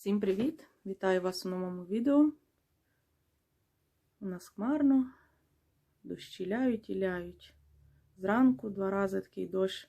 Всім привіт! Вітаю вас у новому відео. У нас хмарно, дощі ляють і ляють. Зранку два рази такий дощ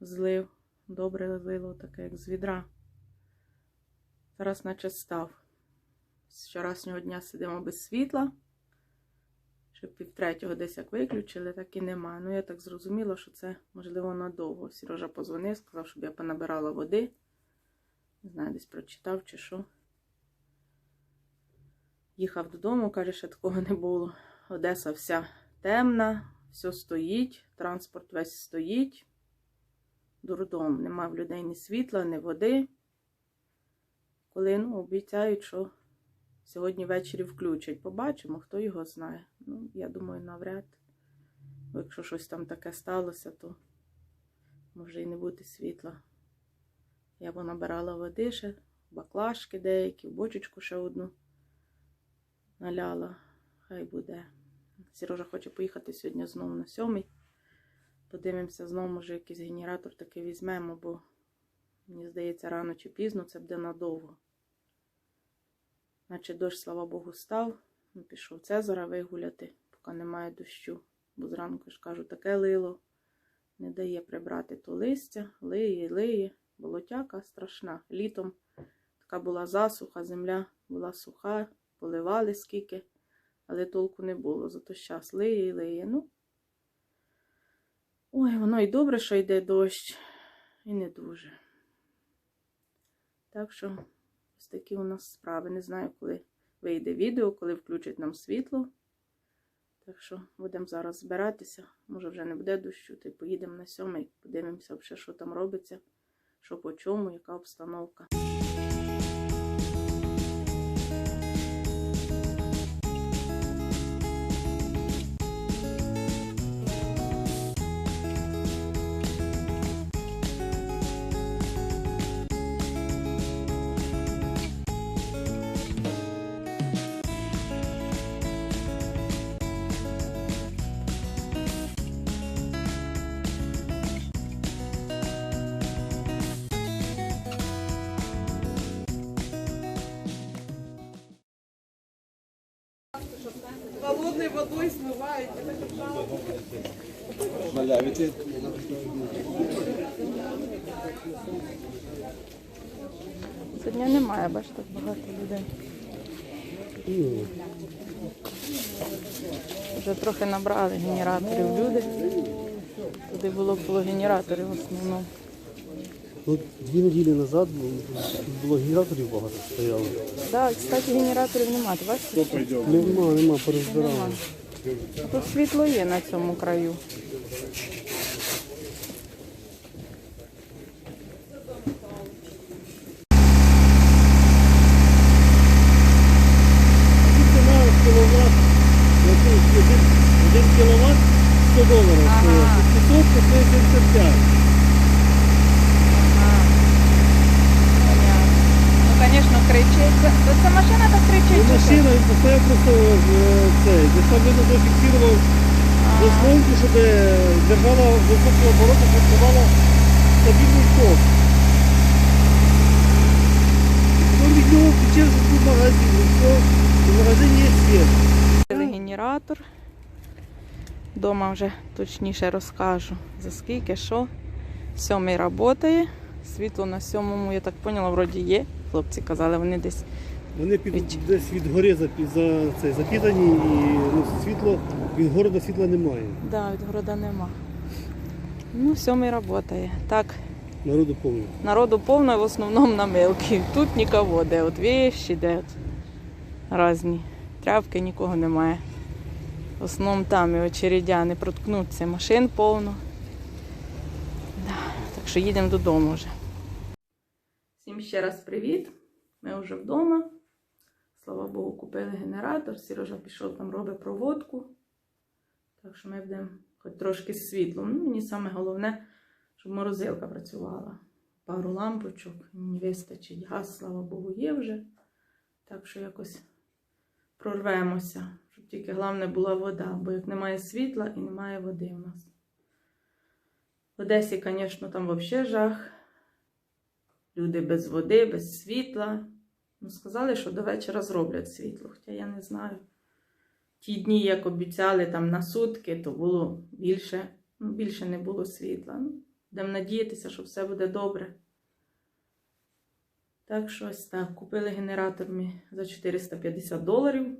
злив, добре злило, таке, як з відра. Зараз наче став. З вчорашнього дня сидимо без світла. Щоб півтретього десь як виключили, так і нема. Ну, я так зрозуміла, що це можливо надовго. Сережа позвонив, сказав, щоб я понабирала води. Не знаю, десь прочитав чи що. Їхав додому, каже, що такого не було. Одеса вся темна, все стоїть, транспорт весь стоїть. Дурдом. Нема в людей ні світла, ні води. Коли ну, обіцяють, що сьогодні ввечері включать. Побачимо, хто його знає. Ну, я думаю, навряд. Якщо щось там таке сталося, то може і не бути світла. Я набирала води ще, баклажки деякі, бочечку ще одну наляла. Хай буде. Сережа хоче поїхати сьогодні знову на сьомий. Подивимося, знову, може, якийсь генератор таки візьмемо, бо мені здається, рано чи пізно це буде надовго. Наче дощ, слава Богу, став. Ну, Пішов Цезара вигуляти, поки немає дощу. Бо зранку ж кажу, таке лило. Не дає прибрати то листя, лиє, лиє. Болотяка страшна. Літом така була засуха, земля була суха, поливали скільки, але толку не було. Зато щас лиє і лиє. Ну, ой, воно і добре, що йде дощ, і не дуже. Так що, ось такі у нас справи. Не знаю, коли вийде відео, коли включать нам світло. Так що будемо зараз збиратися. Може, вже не буде дощу, то й поїдемо на сьомий, подивимося, що там робиться що по чому, яка обстановка. Холодной водой смываете. Малявите. Сьогодні немає, бачите, так багато людей. Вже трохи набрали генераторів люди. Туди було було генераторів в основному. Ну, дві неділі назад було, генераторів багато стояло. Так, кстати, генераторів немає. Ти бачиш? Нема, нема, порозбирали. Тут світло є на цьому краю. один, кіловат 100 доларів. Ага. 500 по 75. Ну, звісно, кричить. Це, це машина так кричить. чи що? машина він поставив просто е, цей, десь там видно зафіксував заслонку, щоб держала високі обороти, щоб давала стабільний ток. Потім від нього включив тут магазин, в магазині є світ. Генератор. Дома вже точніше розкажу за скільки, що. Сьомий працює. Світло на сьомому, я так поняла, вроді є. Хлопці казали, вони десь. Вони під, Від- десь від гори запі, за, це, запітані і ну, світло, від города світла немає. Да, від города нема. Ну, сьомий працює. Так, Народу повно. народу повно, в основному на милки. Тут нікого, де от вещі, де от різні тряпки, нікого немає. В основному там і очередя не проткнуться, машин повно. Да, так що їдемо додому вже. Ще раз привіт. Ми вже вдома. Слава Богу, купили генератор. Сережа пішов там робить проводку. Так що ми будемо хоч трошки з світлом. Ну, мені саме головне, щоб морозилка працювала. Пару лампочок, мені вистачить. Газ, слава Богу, є вже. Так що якось прорвемося. Щоб тільки головне була вода, бо як немає світла і немає води у нас. В Одесі, звісно, там взагалі жах. Люди без води, без світла. Ну, сказали, що до вечора зроблять світло, хоча я не знаю. Ті дні, як обіцяли там на сутки, то було більше, ну, більше не було світла. Ну, будемо надіятися, що все буде добре. Так, що ось так. Купили генератор ми за 450 доларів.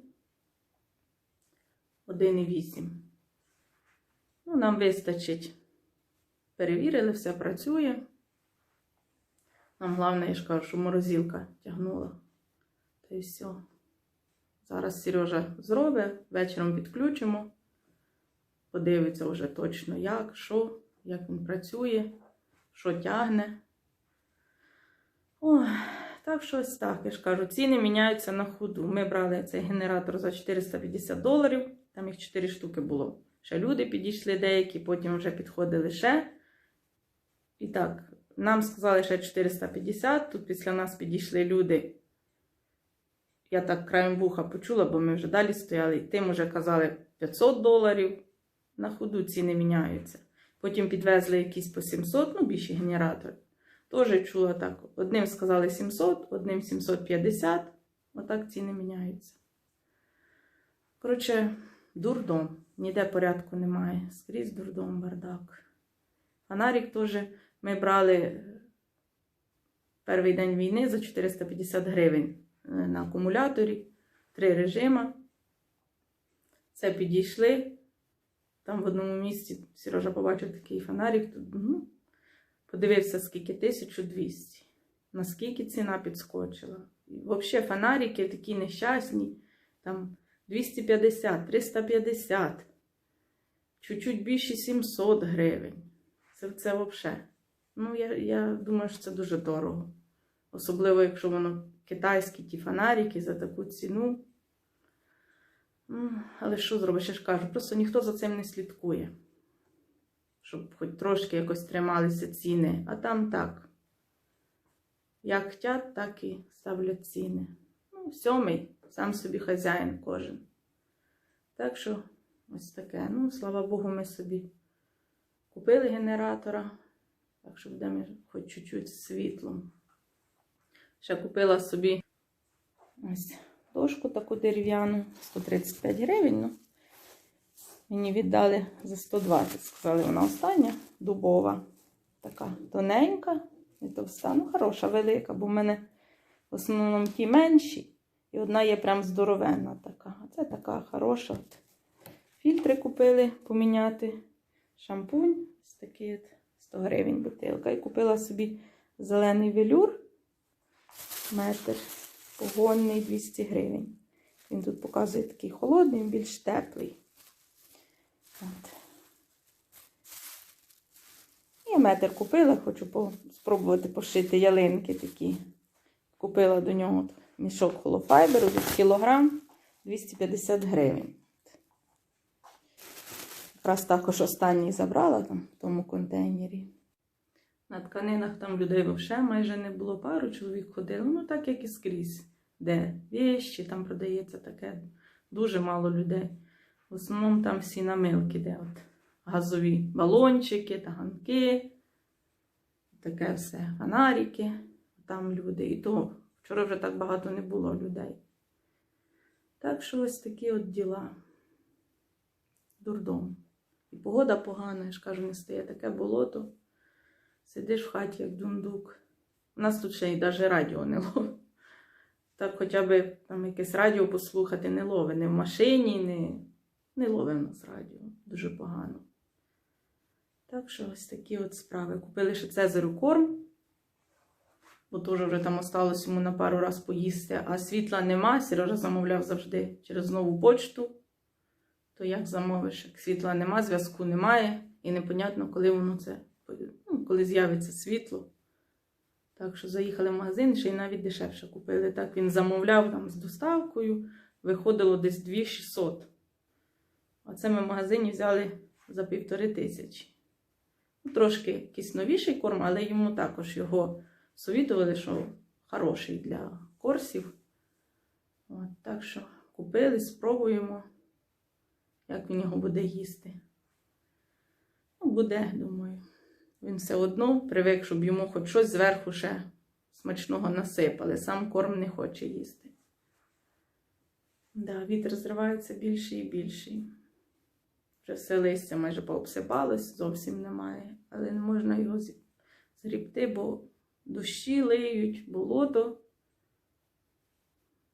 1,8. Ну, нам вистачить. Перевірили, все працює. Нам головне, я ж кажу, що морозилка тягнула. Та й все. Зараз Сережа зробить, вечором підключимо. Подивиться вже точно як, що, як він працює, що тягне. Ой, так що ось так, я ж кажу, ціни міняються на ходу. Ми брали цей генератор за 450 доларів, там їх 4 штуки було. Ще люди підійшли деякі, потім вже підходили ще. І так, нам сказали ще 450, тут після нас підійшли люди. Я так краєм вуха почула, бо ми вже далі стояли. Тим уже казали 500 доларів. На ходу ціни міняються. Потім підвезли якісь по 700, ну більші генератори. Теж чула так. Одним сказали 700, одним 750. Отак ціни міняються. Коротше, дурдом. Ніде порядку немає. Скрізь дурдом, бардак. Фонарик теж ми брали перший день війни за 450 гривень е, на акумуляторі. Три режима. Це підійшли. Там в одному місці Сережа побачив такий фонарик. Тут, ну, подивився, скільки 1200. Наскільки ціна підскочила. Взагалі фонарики такі нещасні. Там 250, 350, чуть-чуть більше 700 гривень. Це, це взагалі. Ну, я, я думаю, що це дуже дорого. Особливо, якщо воно китайські ті фонарики за таку ціну. Але що зробиш, я ж кажу, просто ніхто за цим не слідкує. Щоб хоч трошки якось трималися ціни. А там так. Як хотять, так і ставлять ціни. Ну, сьомий, сам собі хазяїн кожен. Так що, ось таке. Ну, слава Богу, ми собі купили генератора. Так що будемо хоч чуть-чуть світлом. Ще купила собі ось дошку таку дерев'яну, 135 гривень. Ну, мені віддали за 120. Сказали, вона остання, дубова. Така тоненька і товста. Ну, хороша, велика, бо в мене в основному ті менші. І одна є прям здоровенна така. А це така хороша. Фільтри купили поміняти. Шампунь ось такий от 100 гривень бутилка. І купила собі зелений велюр. Метр погонний 200 гривень. Він тут показує такий холодний, він більш теплий. От. Я метр купила, хочу спробувати пошити ялинки такі. Купила до нього мішок холофайберу від кілограм 250 гривень. Якраз також останній забрала там в тому контейнері. На тканинах там людей взагалі майже не було. Пару чоловік ходили, ну так як і скрізь. Де вещі, там продається таке. Дуже мало людей. В основному там всі намилки, де от газові балончики, таганки, таке все, фонарики. Там люди. І то вчора вже так багато не було людей. Так що ось такі от діла. Дурдом. І погода погана, я ж кажу, не стає таке болото. Сидиш в хаті, як дундук. У нас тут ще й навіть радіо не ловить. Так хоча б там якесь радіо послухати не ловить. Не в машині, не, не ловить в нас радіо. Дуже погано. Так що ось такі от справи. Купили ще Цезарю корм, бо теж вже там осталось йому на пару раз поїсти, а світла нема. Сережа замовляв завжди через нову почту. То як замовиш, як світла нема, зв'язку немає, і непонятно, коли воно це, ну, коли з'явиться світло. Так що заїхали в магазин, ще й навіть дешевше купили. Так він замовляв там з доставкою, виходило десь 2600. А це ми в магазині взяли за півтори тисячі. Ну, Трошки якийсь новіший корм, але йому також його совітували, що хороший для корсів. От, так що купили, спробуємо, як він його буде їсти. Ну, буде, думаю. Він все одно привик, щоб йому хоч щось зверху ще смачного насипали, сам корм не хоче їсти. Да, вітер зривається більший і більший. Вже все листя майже пообсипалось, зовсім немає. Але не можна його згрібти, бо дощі лиють, болото.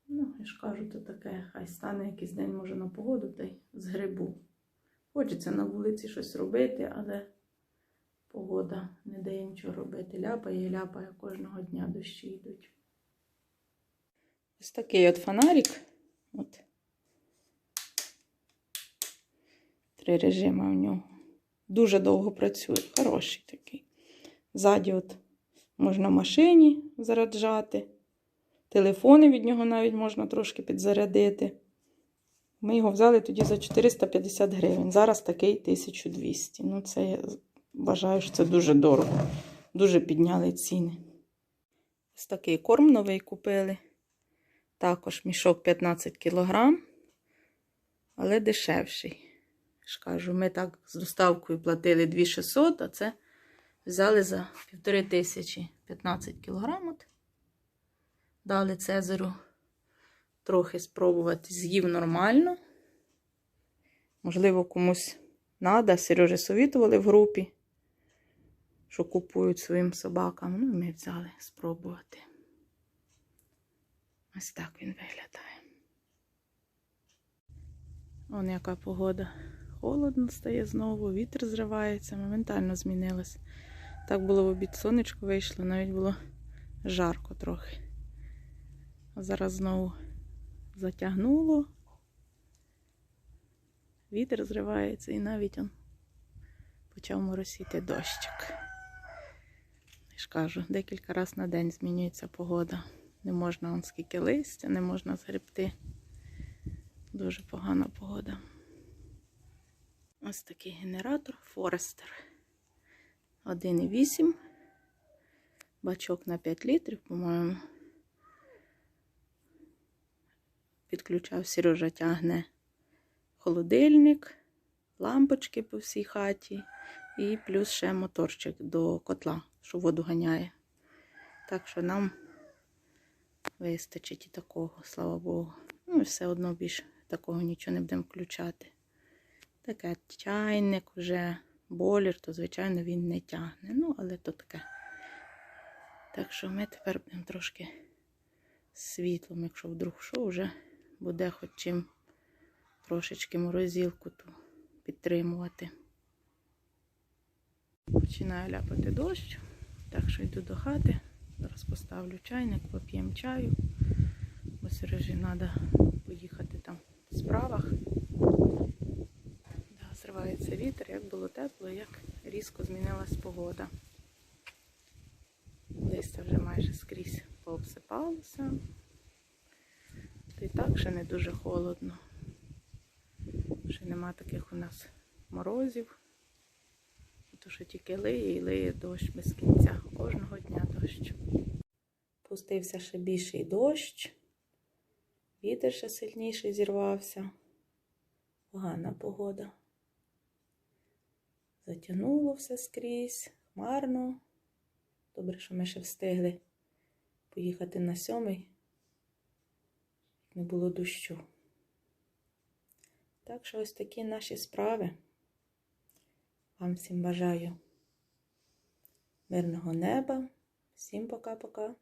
Ну, я ж кажу, то таке, хай стане якийсь день, може, на погоду, та й з грибу. Хочеться на вулиці щось робити, але погода не дає нічого робити. Ляпає, ляпає кожного дня дощі йдуть. Ось такий от фонарик. От. Три режими в нього. Дуже довго працює. Хороший такий. Ззаді от можна машині заряджати. Телефони від нього навіть можна трошки підзарядити. Ми його взяли тоді за 450 гривень. Зараз такий 1200. Ну, це я вважаю, що це дуже дорого. Дуже підняли ціни. Ось такий корм новий купили. Також мішок 15 кг, але дешевший. Ж кажу, ми так з доставкою платили 2600, а це взяли за 1500 15 кг. От. Дали Цезару трохи спробувати. З'їв нормально. Можливо, комусь треба. Сережі совітували в групі, що купують своїм собакам. Ну, ми взяли спробувати. Ось так він виглядає. Вон яка погода. Холодно стає знову, вітер зривається, моментально змінилось. Так було в обід сонечко вийшло, навіть було жарко трохи. Зараз знову затягнуло. Вітер зривається і навіть он почав моросіти дощик. Я ж кажу, декілька разів на день змінюється погода. Не можна он скільки листя, не можна згребти. Дуже погана погода. Ось такий генератор Форестер. 1,8. Бачок на 5 літрів, по-моєму. Підключав Сережа тягне холодильник, лампочки по всій хаті і плюс ще моторчик до котла, що воду ганяє. Так що нам вистачить і такого, слава Богу. Ну і все одно більше такого нічого не будемо включати. Таке чайник вже, болір, то, звичайно, він не тягне. Ну, але то таке. Так що ми тепер будемо трошки світлом, якщо вдруг що, вже буде хоч чим трошечки морозилку ту підтримувати. Починає ляпати дощ, так що йду до хати. Зараз поставлю чайник, поп'ємо чаю, бо Сережі треба поїхати там в справах. Да, зривається вітер, як було тепло, як різко змінилась погода. Листя вже майже скрізь пообсипалося. Та й так ще не дуже холодно. Ще нема таких у нас морозів. То що тільки лиє і лиє дощ без кінця. Кожного дня дощ. Пустився ще більший дощ. Вітер ще сильніший зірвався. Погана погода. Затягнуло все скрізь, хмарно. Добре, що ми ще встигли поїхати на сьомий. Не було дощу. Так що ось такі наші справи. Вам всім бажаю мирного неба. Всім пока-пока.